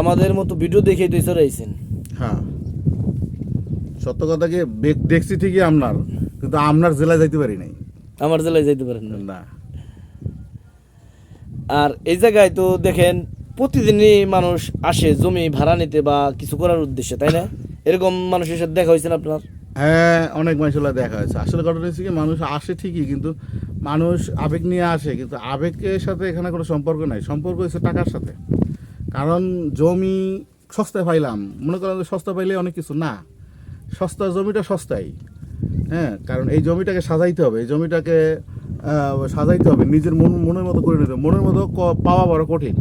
আমাদের মতো ভিডিও দেখে তো আইছেন হ্যাঁ। সত্য কথা কি দেখছি ঠিকই আপনার কিন্তু আপনার জেলায় যাইতে পারি নাই। আমার জেলায় যাইতে পারেন না। আর এই জায়গায় তো দেখেন প্রতিদিনই মানুষ আসে জমি ভাড়া নিতে বা কিছু করার উদ্দেশ্যে তাই না? এরকম মানুষের সাথে দেখা হয়েছে না আপনার? হ্যাঁ অনেক মানুষের দেখা হয়েছে। আসলে ঘটনা হচ্ছে কি মানুষ আসে ঠিকই কিন্তু মানুষ আবেগ নিয়ে আসে কিন্তু আবেগের সাথে এখানে কোনো সম্পর্ক নাই। সম্পর্ক হচ্ছে টাকার সাথে। কারণ জমি সস্তায় পাইলাম। মনে করেন সস্তা পাইলে অনেক কিছু। না, সস্তা জমিটা সস্তাই। হ্যাঁ কারণ এই জমিটাকে সাজাইতে হবে। এই জমিটাকে সাজাইতে হবে। নিজের মন, মনের মতো করে নিতে মনের মতো পাওয়া বড় কঠিন।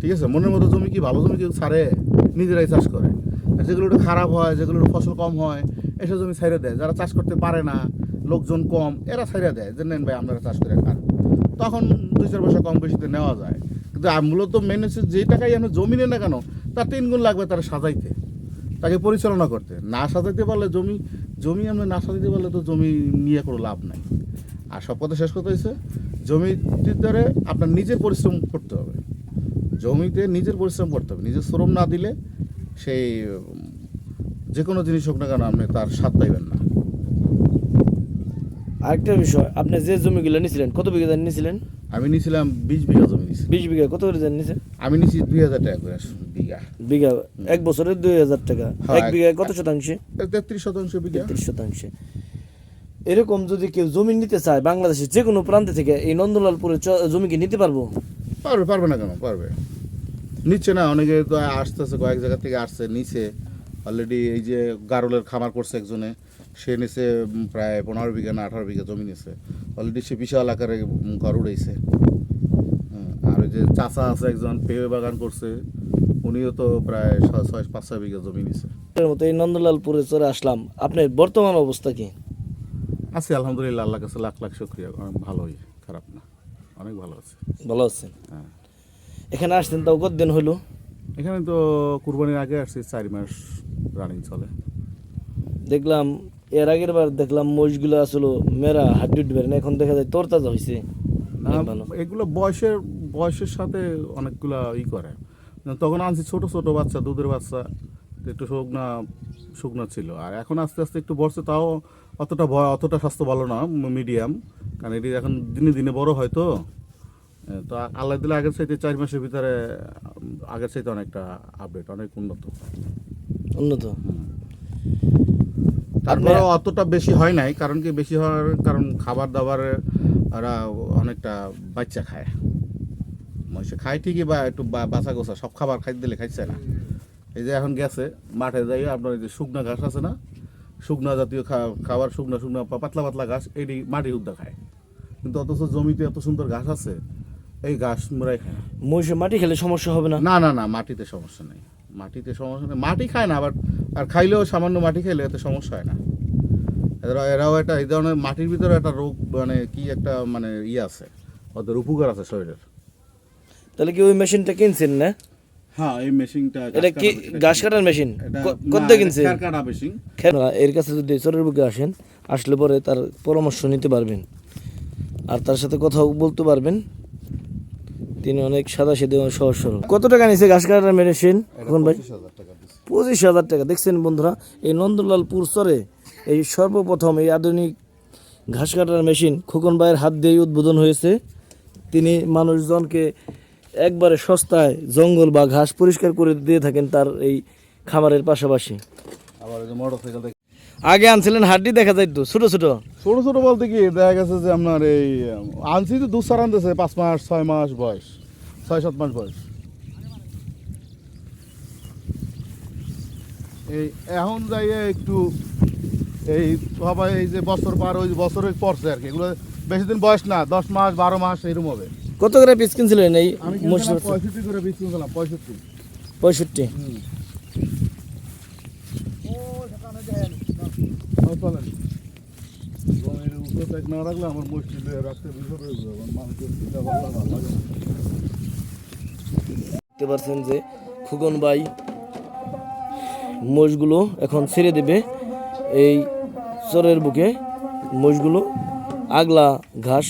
ঠিক আছে? মনের মতো জমি কি ভালো জমি কেউ ছাড়ে? নিজেরাই চাষ করে। যেগুলো একটু খারাপ হয়, যেগুলো একটু ফসল কম হয়, এসব জমি ছাইড়ে দেয়। যারা চাষ করতে পারে না, লোকজন কম, এরা ছাইড়ে দেয়। যে, নেন ভাই, আপনারা চাষ করে খান। তখন দুই চার পয়সা কম বেশিতে নেওয়া যায়। কিন্তু মূলত মেন হচ্ছে যে টাকাই আমরা জমি নেন না কেন, তার তিন গুণ লাগবে তারা সাজাইতে, তাকে পরিচালনা করতে। না সাজাইতে পারলে জমি জমি আমরা না সাজাইতে পারলে তো জমি নিয়ে কোনো লাভ নাই। আর সব কথা শেষ কথা হচ্ছে জমিটির দ্বারা আপনার নিজের পরিশ্রম করতে হবে। জমিতে নিজের পরিশ্রম করতে হবে। নিজের শ্রম না দিলে সেই যে কোনো জিনিস হোক না কেন আপনি তার স্বাদ পাইবেন না। আরেকটা বিষয়, আপনি যে জমিগুলো নিয়েছিলেন কত বিঘা নিয়েছিলেন আমি নিয়েছিলাম বিশ বিঘা জমি নিয়েছি বিশ বিঘা কত করে ধান নিয়েছেন আমি নিয়েছি দুই হাজার টাকা করে বিঘা। বিঘা এক বছরে দুই হাজার টাকা। এক বিঘায় কত শতাংশে? তেত্রিশ শতাংশ বিঘা। তেত্রিশ শতাংশে। এরকম যদি কেউ জমি নিতে চায় বাংলাদেশের যে কোনো প্রান্ত থেকে এই নন্দলালপুরে জমি কি নিতে পারব? পারবে পারবে না কেন? পারবে। নিচ্ছে না অনেকে তো আসতেছে কয়েক জায়গা থেকে আসছে নিচে অলরেডি এই যে গারলের খামার করছে একজনে। সে নিচে প্রায় পনেরো বিঘা না আঠারো বিঘা জমি নিছে। অলরেডি সে বিশাল আকারে ঘর উড়াইছে। হ্যাঁ, আর ওই যে চাচা আছে একজন পেয়ে বাগান করছে। উনিও তো প্রায় ছয় ছয় পাঁচ ছয় বিঘা জমি নিছে। এর মতো এই নন্দলালপুরে চলে আসলাম। আপনার বর্তমান অবস্থা কি? আছে আলহামদুলিল্লাহ আল্লাহ কাছে লাখ লাখ শুক্রিয়া। অনেক ভালোই খারাপ না। অনেক ভালো আছে। ভালো আছেন? হ্যাঁ। এখানে আসছেন তাও কতদিন হলো? এখানে তো কুরবানির আগে আসছি চার মাস রানিং চলে। দেখলাম এর আগের বার দেখলাম মোষগুলো আসলো মেরা হাড্ডি উঠবে না এখন দেখা যায় তরতাজা হয়েছে এগুলো বয়সের বয়সের সাথে অনেকগুলা ই করে। তখন আনছি ছোট ছোট বাচ্চা দুধের বাচ্চা একটু শুকনা শুকনো ছিল। আর এখন আস্তে আস্তে একটু বড়ছে তাও অতটা ভয় অতটা স্বাস্থ্য ভালো না মিডিয়াম কারণ এটি এখন দিনে দিনে বড় হয় তো। তো আল্লাহ দিলে আগের চাইতে চার মাসের ভিতরে আগের চাইতে অনেকটা আপডেট অনেক উন্নত। উন্নত। তারপরে অতটা বেশি হয় নাই কারণ কি বেশি হওয়ার কারণ খাবার দাবার ওরা অনেকটা বাচ্চা খায়। মহিষে খায় ঠিকই বা একটু বা- বাছা গোছা সব খাবার খাইতে দিলে খাইছে না। এই যে এখন গেছে মাঠে যাই আপনার এই যে শুকনা ঘাস আছে না শুকনা জাতীয় খাবার শুকনা শুকনা পাতলা পাতলা ঘাস এটি মাটি উদ্দা খায়। কিন্তু অথচ জমিতে এত সুন্দর ঘাস আছে এই ঘাস মুরাই খায়। মহিষে মাটি খেলে সমস্যা হবে না? না না না মাটিতে সমস্যা নেই। মাটিতে সমস্যা নেই। মাটি খায় না আবার আর খাইলেও সামান্য মাটি খাইলে এতে সমস্যা হয় না। এরা এরাও একটা এই ধরনের মাটির ভিতরে একটা রোগ মানে কি একটা মানে ইয়ে আছে। ওদের উপকার আছে শরীরের। তাহলে কি ওই মেশিনটা কিনছেন না? হ্যাঁ এই মেশিনটা এটা কি ঘাস কাটার মেশিন? কত কিনছে কাটা মেশিন। কেন? এর কাছে যদি চরের বুকে আসেন আসলে পরে তার পরামর্শ নিতে পারবেন। আর তার সাথে কথাও বলতে পারবেন। তিনি অনেক সাদা সিধে সহজ সরল। কত টাকা নিছে ঘাস কাটার মেশিন? এখন ভাই? পঁচিশ হাজার টাকা দেখছেন বন্ধুরা এই নন্দলালপুর চরে এই সর্বপ্রথম এই আধুনিক ঘাস কাটার মেশিন খোকন ভাইয়ের হাত দিয়েই উদ্বোধন হয়েছে। তিনি মানুষজনকে একবারে সস্তায় জঙ্গল বা ঘাস পরিষ্কার করে দিয়ে থাকেন তার এই খামারের পাশাপাশি। আগে আনছিলেন হাড্ডি দেখা যায় তো? ছোট ছোট? ছোট ছোট বলতে কি দেখা গেছে যে আপনার এই আনছি তো দু সার আনতেছে পাঁচ মাস ছয় মাস বয়স। ছয় সাত মাস বয়স। এই এখন যাইয়ে একটু এই সবাই এই যে বছর পার ওই বছরের পড়ছে আর কি এগুলো বেশি দিন বয়স না দশ মাস বারো মাস এরকম হবে। কত করে পিস কিনছিলেন এই আমি কিনছিলাম পঁয়ষট্টি করে বিক্রি করলাম পঁয়ষট্টি। পঁয়ষট্টি। না রাখলে আমার মসজিদে রাখতে আমার মানুষের চিন্তা ভাবনা ভালো লাগে না। দেখতে পাচ্ছেন যে খুগন ভাই মোষগুলো এখন ছেড়ে দেবে। এই চরের বুকে মোষগুলো আগলা ঘাস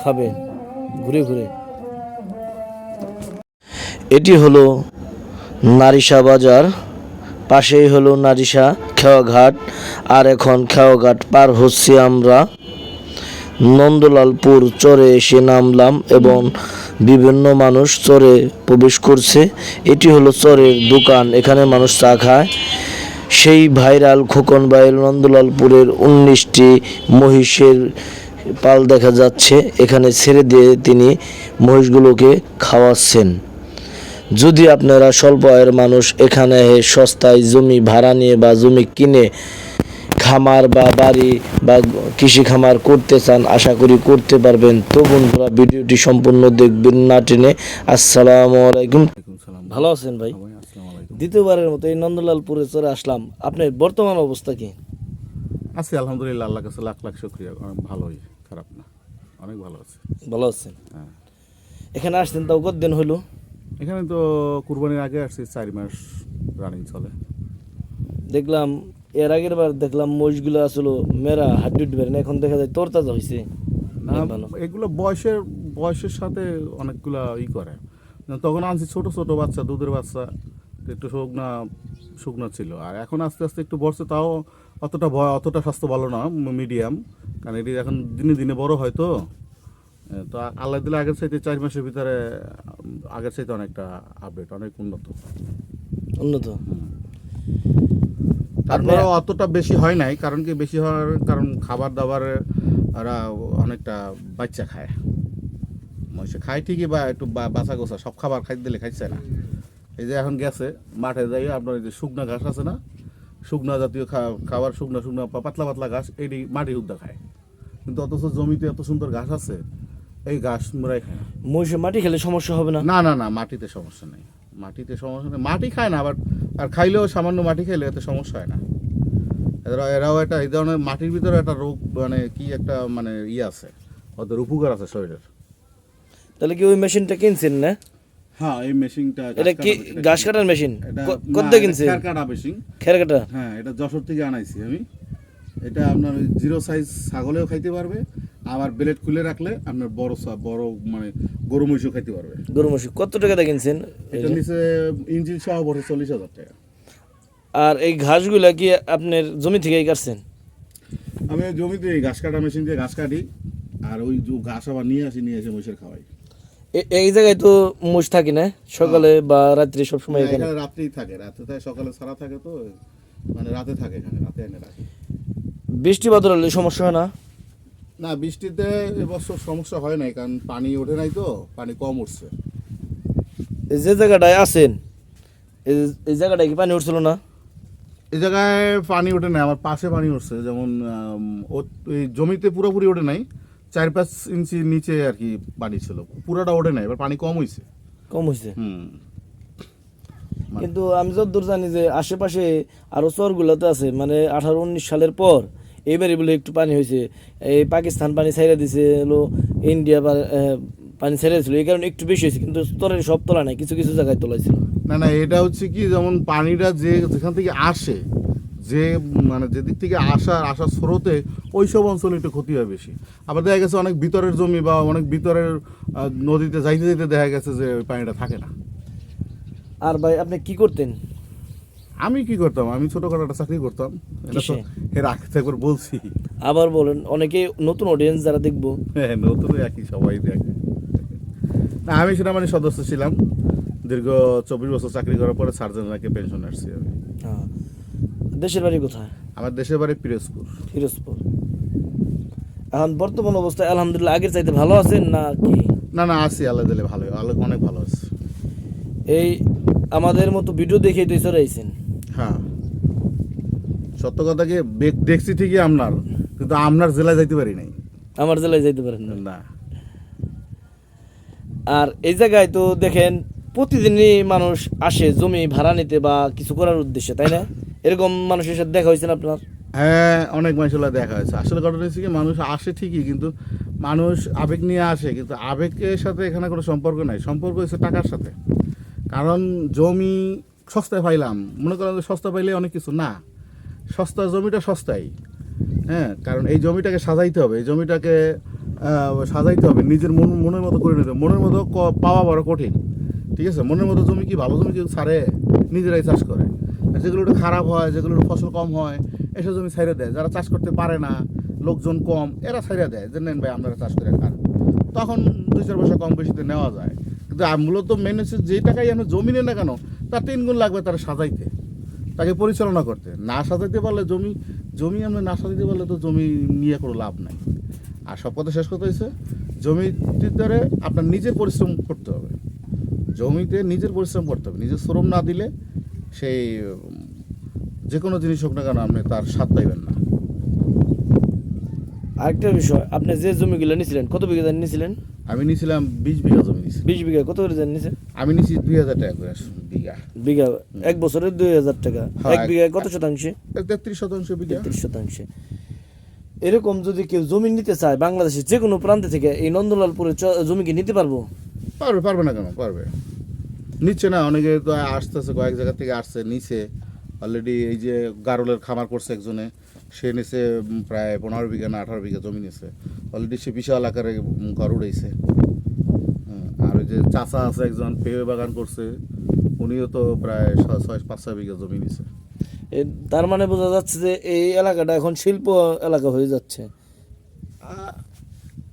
খাবে ঘুরে ঘুরে। এটি হলো নারিশা বাজার। পাশেই হলো নারিশা খেওয়াঘাট আর এখন খেওয়াঘাট পার হচ্ছি আমরা। নন্দলালপুর চরে এসে নামলাম এবং বিভিন্ন মানুষ চরে প্রবেশ করছে। এটি হলো চরের দোকান, এখানে মানুষ চা খায়। সেই ভাইরাল খোকন বাইল নন্দলালপুরের উনিশটি মহিষের পাল দেখা যাচ্ছে। এখানে ছেড়ে দিয়ে তিনি মহিষগুলোকে খাওয়াচ্ছেন। যদি আপনারা স্বল্প আয়ের মানুষ, এখানে সস্তায় জমি ভাড়া নিয়ে বা জমি কিনে খামার বা বাড়ি বা কৃষি খামার করতে চান আশা করি করতে পারবেন। তো বন্ধুরা ভিডিওটি সম্পূর্ণ দেখবেন না টেনে। আসসালামু আলাইকুম। ভালো আছেন ভাই? দ্বিতীয়বারের মতো এই নন্দলালপুরে চলে আসলাম। আপনার বর্তমান অবস্থা কি? আছি আলহামদুলিল্লাহ আল্লাহ কাছে লাখ লাখ শুক্রিয়া। অনেক ভালোই খারাপ না। অনেক ভালো আছে। ভালো আছেন? হ্যাঁ। এখানে আসছেন তাও কতদিন হলো? এখানে তো কুরবানির আগে আসছি চার মাস রানিং চলে। দেখলাম এর আগের বার দেখলাম মোষগুলো আসলো মেরা হাড্ডি বের এখন দেখা যায় তোর তাজা হয়েছে না। এগুলো বয়সের বয়সের সাথে অনেকগুলা ই করে। তখন আনছি ছোট ছোট বাচ্চা দুধের বাচ্চা একটু শুকনা শুকনো ছিল। আর এখন আস্তে আস্তে একটু বড়ছে তাও অতটা ভয় অতটা স্বাস্থ্য ভালো না মিডিয়াম কারণ এটি এখন দিনে দিনে বড় হয় তো। তো আল্লাহ দিলে আগের চাইতে চার মাসের ভিতরে আগের চাইতে অনেকটা আপডেট অনেক উন্নত। উন্নত? তারপরে অতটা বেশি হয় নাই কারণ কি বেশি হওয়ার কারণ খাবার দাবার ওরা অনেকটা বাচ্চা খায়। মহিষে খায় ঠিকই বা একটু বাছা গোছা সব খাবার খাইতে দিলে খাইছে না। এই যে এখন গেছে মাঠে যাই আপনার এই যে শুকনা ঘাস আছে না শুকনা জাতীয় খাবার শুকনা শুকনা পাতলা পাতলা ঘাস এটি মাটি উদ্দা খায়। কিন্তু অথচ জমিতে এত সুন্দর ঘাস আছে এই ঘাস মোরাই খায়। মহিষে মাটি খেলে সমস্যা হবে না? না না না মাটিতে সমস্যা নেই। মাটিতে সমস্যা নেই। মাটি খায় না আবার আর খাইলেও সামান্য মাটি খাইলে এতে সমস্যা হয় না। এরা এরাও একটা এই ধরনের মাটির ভিতরে একটা রোগ মানে কি একটা মানে ইয়ে আছে ওদের উপকার আছে শরীরের। তাহলে কি ওই মেশিনটা কিনছেন না? হ্যাঁ এই মেশিনটা এটা কি ঘাস কাটার মেশিন? এটা কত কিনছেন? কাটা মেশিন। খের কাটা হ্যাঁ এটা যশোর থেকে আনাইছি আমি। এটা আপনার জিরো সাইজ ছাগলেও খাইতে পারবে আবার ব্লেড খুলে রাখলে আপনার বড় বড় মানে গরু মহিষও খাইতে পারবে। গরু মহিষ কত টাকা দিয়ে কিনছেন? এটা নিচে ইঞ্জিন সহ বসে চল্লিশ হাজার টাকা। আর এই ঘাসগুলা কি আপনার জমি থেকেই কাটছেন? আমি জমিতে এই ঘাস কাটা মেশিন দিয়ে ঘাস কাটি আর ওই যে ঘাস আবার নিয়ে আসি নিয়ে এসে মহিষের খাওয়াই। এই জায়গায় তো মোষ থাকে না? সকালে বা রাত্রে সব সময় এখানে? এখানে রাত্রেই থাকে রাতে থাকে সকালে সারা থাকে তো মানে রাতে থাকে এখানে রাতে এনে রাখি। বৃষ্টি বাদল হলে সমস্যা হয় না? না বৃষ্টিতে এবছর সমস্যা হয় নাই কারণ পানি ওঠে নাই তো পানি কম উঠছে। এই যে জায়গাটায় আছেন এই- এই জায়গাটায় কি পানি উঠছিল না? এই জায়গায় পানি ওঠে নাই আমার পাশে পানি উঠছে যেমন আম, ও- এই জমিতে পুরোপুরি ওঠে নাই চার পাঁচ ইঞ্চি নিচে আর কি পানি ছিল পুরোটা ওঠে নাই এবার পানি কম হয়েছে কম হয়েছে হুম। কিন্তু আমি যতদূর জানি যে আশেপাশে আরও চরগুলোতে আছে মানে আঠারো উনিশ সালের পর এইবারে বলে একটু পানি হয়েছে। এই পাকিস্তান পানি ছাইড়া দিছে হলো ইন্ডিয়া পানি ছেড়ে দিয়েছিল এই কারণে একটু বেশি হয়েছে কিন্তু স্তরের সব তোলা নাই কিছু কিছু জায়গায় তোলাইছিল না না এটা হচ্ছে কি যেমন পানিটা যে যেখান থেকে আসে যে মানে যেদিক থেকে আসার আসার স্রোতে ওই সব অঞ্চলে একটু ক্ষতি হয় বেশি। আবার দেখা গেছে অনেক ভিতরের জমি বা অনেক ভিতরের নদীতে যাইতে যাইতে দেখা গেছে যে ওই পানিটা থাকে না। আর ভাই আপনি কি করতেন? আমি কি করতাম? আমি ছোটখাটো একটা চাকরি করতাম। এটা তো এর আগে একবার বলছি। আবার বলেন অনেকে নতুন অডিয়েন্স যারা দেখব। হ্যাঁ নতুন একই সবাই দেখে। না আমি সেনাবাহিনীর সদস্য ছিলাম। দীর্ঘ চব্বিশ বছর চাকরি করার পরে সার্জন রাখে পেনশন আসছি আমি। দেশের বাড়ি কোথায়? আমার দেশের বাড়ি পিরোজপুর। ফিরোজপুর এখন বর্তমান অবস্থায় আলহামদুলিল্লাহ আগের চাইতে ভালো আছেন না কি? না না আছি আল্লাহ দিলে ভালো আল্লাহ অনেক ভালো আছে। এই আমাদের মতো ভিডিও দেখে তুই চলে আইছেন হ্যাঁ। সত্য কথা কি দেখছি ঠিকই আপনার কিন্তু আপনার জেলায় যাইতে পারি নাই। আমার জেলায় যাইতে পারেন না। আর এই জায়গায় তো দেখেন প্রতিদিনই মানুষ আসে জমি ভাড়া নিতে বা কিছু করার উদ্দেশ্যে তাই না? এরকম মানুষের সাথে দেখা হয়েছে না আপনার? হ্যাঁ অনেক মানুষের দেখা হয়েছে। আসলে ঘটনা হচ্ছে কি মানুষ আসে ঠিকই কিন্তু মানুষ আবেগ নিয়ে আসে কিন্তু আবেগের সাথে এখানে কোনো সম্পর্ক নাই। সম্পর্ক হচ্ছে টাকার সাথে। কারণ জমি সস্তায় পাইলাম। মনে করেন যে সস্তা পাইলে অনেক কিছু। না, সস্তা জমিটা সস্তাই। হ্যাঁ কারণ এই জমিটাকে সাজাইতে হবে। এই জমিটাকে সাজাইতে হবে। নিজের মন, মনের মতো করে নিতে মনের মতো পাওয়া বড় কঠিন। ঠিক আছে? মনের মতো জমি কি ভালো জমি কেউ ছাড়ে, নিজেরাই চাষ করে। যেগুলো একটু খারাপ হয়, যেগুলো ফসল কম হয়, এসব জমি ছাইড়ে দেয়। যারা চাষ করতে পারে না, লোকজন কম, এরা ছাইড়ে দেয় যে, নেন ভাই, আপনারা চাষ করে খান। তখন দুই চার পয়সা কম বেশিতে নেওয়া যায়। কিন্তু মূলত মেন হচ্ছে যে টাকাই আপনি জমি নেন না কেন তার তিন গুণ লাগবে তারা সাজাইতে তাকে পরিচালনা করতে। না সাজাইতে পারলে জমি জমি আপনি না সাজাইতে পারলে তো জমি নিয়ে কোনো লাভ নাই। আর সব কথা শেষ কথা হয়েছে জমিটির দ্বারে আপনার নিজের পরিশ্রম করতে হবে। জমিতে নিজের পরিশ্রম করতে হবে। নিজের শ্রম না দিলে সেই যে কোনো জিনিস হোক না কেন আপনি তার স্বাদ পাইবেন না। আরেকটা বিষয় আপনি যে জমিগুলো নিয়েছিলেন কত বিঘা জানি নিয়েছিলেন আমি নিয়েছিলাম বিশ বিঘা জমি নিয়েছি বিশ বিঘা কত করে জানি নিয়েছেন আমি নিয়েছি দুই হাজার টাকা করে। বিঘা। বিঘা এক বছরে দুই হাজার টাকা। হ্যাঁ, এক কত শতাংশে? তেত্রিশ শতাংশ বিঘা। তেত্রিশ শতাংশে। এরকম যদি কেউ জমি নিতে চায় বাংলাদেশের যে কোনো প্রান্তে থেকে এই নন্দলালপুরে জমি কি নিতে পারব? পারবে পারবে না কেন? পারবে। নিচ্ছে না অনেকে তো আসতেছে কয়েক জায়গা থেকে আসছে নিচে অলরেডি এই যে গারলের খামার করছে একজনে সে নিচে প্রায় পনেরো বিঘা না আঠারো বিঘা জমি নিছে। অলরেডি সে বিশাল আকারে ঘর উড়াইছে। আর ওই যে চাচা আছে একজন পেয়ে বাগান করছে। উনিও তো প্রায় ছয় ছয় পাঁচ ছয় বিঘা জমি নিছে। তার মানে বোঝা যাচ্ছে যে এই এলাকাটা এখন শিল্প এলাকা হয়ে যাচ্ছে।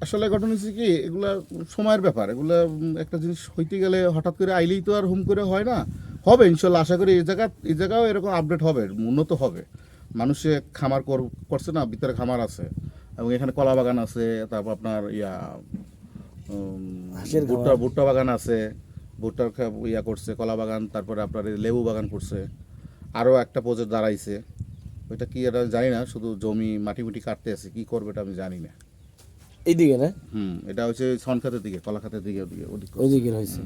আসলে ঘটনা হচ্ছে কি এগুলা সময়ের ব্যাপার। এগুলা একটা জিনিস হইতে গেলে হঠাৎ করে আইলেই তো আর হুম করে হয় না। হবে ইনশাল্লাহ আশা করি এই জায়গা এই জায়গাও এরকম আপডেট হবে উন্নত হবে। মানুষে খামার কর- করছে না ভিতরে খামার আছে। এবং এখানে কলা বাগান আছে তারপর আপনার ইয়া হাঁসের ভুট্টা ভুট্টা বাগান আছে। ভুট্টার ইয়া করছে কলা বাগান তারপরে আপনার লেবু বাগান করছে। আরও একটা প্রজেক্ট দাঁড়াইছে। ওইটা কি এটা জানি না শুধু জমি মাটি মুটি কাটতে আছে কি করবে এটা আমি জানি না। এইদিকে না? হুম এটা হচ্ছে সনখাতের দিকে কলাখাতের দিকে ওদিকে ওদিক হয়েছে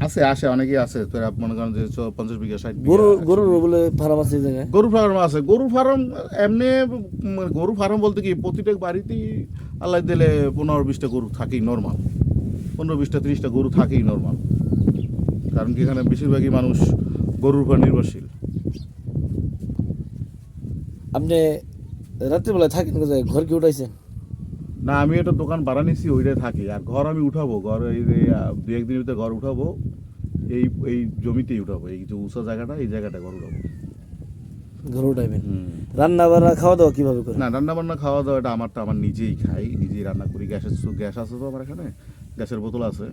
আছে আসে অনেকেই আছে তোর আপ- মনে করেন যে পঞ্চাশ বিঘা ষাট গরু গরুর বলে ফার্ম আছে গরু ফার্ম আছে গরু ফার্ম এমনি উম, গরু ফার্ম বলতে কি প্রতিটা বাড়িতেই আল্লাহ দিলে পনেরো বিশটা গরু থাকেই নর্মাল পনেরো বিশটা তিরিশটা গরু থাকেই নর্মাল কারণ কি এখানে বেশিরভাগই মানুষ গরুর উপর নির্ভরশীল। আপনি রাত্রিবেলায় থাকেন কোথায়? ঘর কি উঠাইছেন? না আমি একটা দোকান ভাড়া নিছি ওইটাই থাকি। আর ঘর আমি উঠাবো ঘর এই যে, দু একদিনের ভিতরে ঘর উঠাবো এই এই জমিতেই উঠাবো। এই যে উঁচা জায়গাটা এই জায়গাটা ঘর উঠাবো। ঘর রান্না বান্না খাওয়া দাওয়া কীভাবে করেন? না রান্না বান্না খাওয়া দাওয়া এটা আমারটা আমার নিজেই খাই নিজেই রান্না করি। গ্যাসের গ্যাস আছে তো আমার এখানে। গ্যাসের বোতল আছে।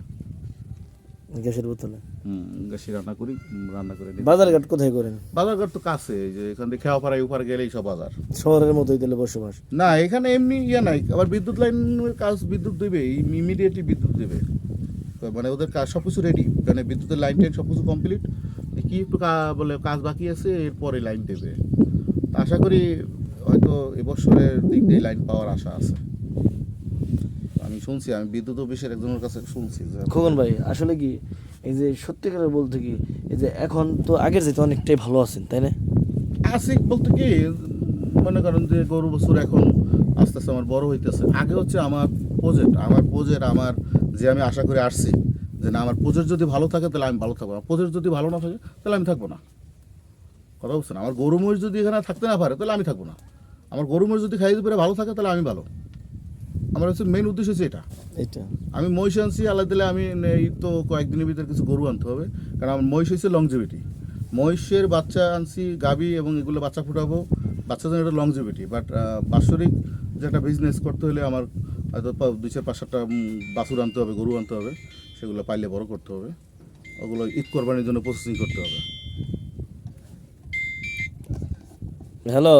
গ্যাসের বোতলে? হুম, গ্যাসে রান্না করি রান্না করে নিই। বাজার ঘাট কোথায় করেন? বাজারঘাট তো কাছে এই যে এখান থেকে খেওয়া পাড়ায় উপার গেলেই সব বাজার। শহরের মতোই তাহলে বসবাস? না এখানে এমনি ইয়ে নাই আবার বিদ্যুৎ লাইনের কাজ বিদ্যুৎ দেবে ইমিডিয়েটলি বিদ্যুৎ দেবে। মানে ওদের কাজ সব কিছু রেডি মানে বিদ্যুতের লাইন টাইন সব কিছু কমপ্লিট কি একটু বলে কাজ বাকি আছে এরপরে লাইন দেবে। আশা করি হয়তো এবছরের দিক দিয়ে লাইন পাওয়ার আশা আছে। শুনছি আমি বিদ্যুৎ অফিসের একজনের কাছে শুনছি যে খোকন ভাই আসলে কি এই যে সত্যিকারের বলতে কি এই যে এখন তো আগের যেতে অনেকটাই ভালো আছেন তাই না? আসিক বলতে কি মনে করেন যে গরু বছর এখন আস্তে আস্তে আমার বড় হইতেছে। আগে হচ্ছে আমার প্রজেক্ট আমার প্রজেক্ট আমার যে আমি আশা করে আসছি যে না আমার প্রজেক্ট যদি ভালো থাকে তাহলে আমি ভালো থাকব না প্রজেক্ট যদি ভালো না থাকে তাহলে আমি থাকব না। কথা বলছেন? আমার গরু মহিষ যদি এখানে থাকতে না পারে তাহলে আমি থাকব না। আমার গরু মহিষ যদি খাইতে পারে ভালো থাকে তাহলে আমি ভালো। আমার হচ্ছে মেইন উদ্দেশ্য হচ্ছে এটা। এটা। আমি মহিষ আনছি আল্লাহ দিলে আমি এই তো কয়েকদিনের ভিতরে কিছু গরু আনতে হবে। কারণ আমার মহিষ হচ্ছে লংজিভিটি মহিষের বাচ্চা আনছি গাবি এবং এগুলো বাচ্চা ফুটাবো বাচ্চা জন্য এটা লংজিভিটি বাট বাৎসরিক যে একটা বিজনেস করতে হলে আমার হয়তো দুই চার পাঁচ সাতটা বাছুর আনতে হবে গরু আনতে হবে সেগুলো পাইলে বড় করতে হবে। ওগুলো ঈদ কোরবানির জন্য প্রসেসিং করতে হবে। হ্যালো